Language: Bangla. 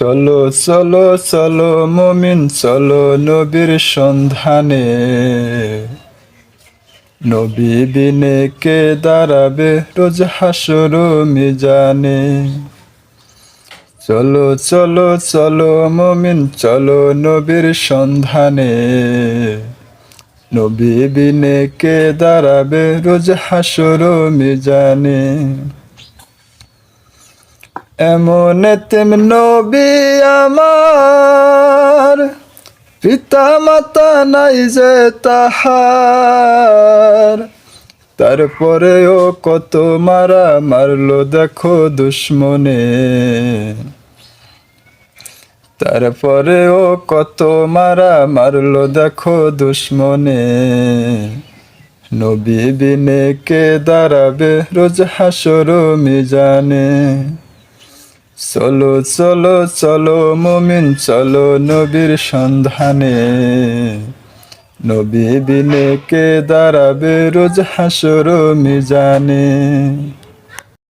চলো চলো চলো, মমিন, চলো নবীর সন্ধানে। নবী বিনে কে দাঁড়াবে রোজ হাসর মিজানে? চলো চলো চলো, মমিন, চলো নবীর সন্ধানে। নবী বিনে কে দাঁড়াবে রোজ হাসর মিজানে? এমন নবী আমার পিতা মাতা নাই যে তাহার। তারপরেও কত মারা মারলো দেখো দুশ্মনে। তারপরেও কত মারা মারলো দেখো দুশ্মনে। নবী বিনে কে দাঁড়াবে রোজ হাসর মিজানে। চলো চলো চলো মুমিন চলো নবীর সন্ধানে। নবী বিনে কে দাঁড়াবে রোজ হাসর মিজানে?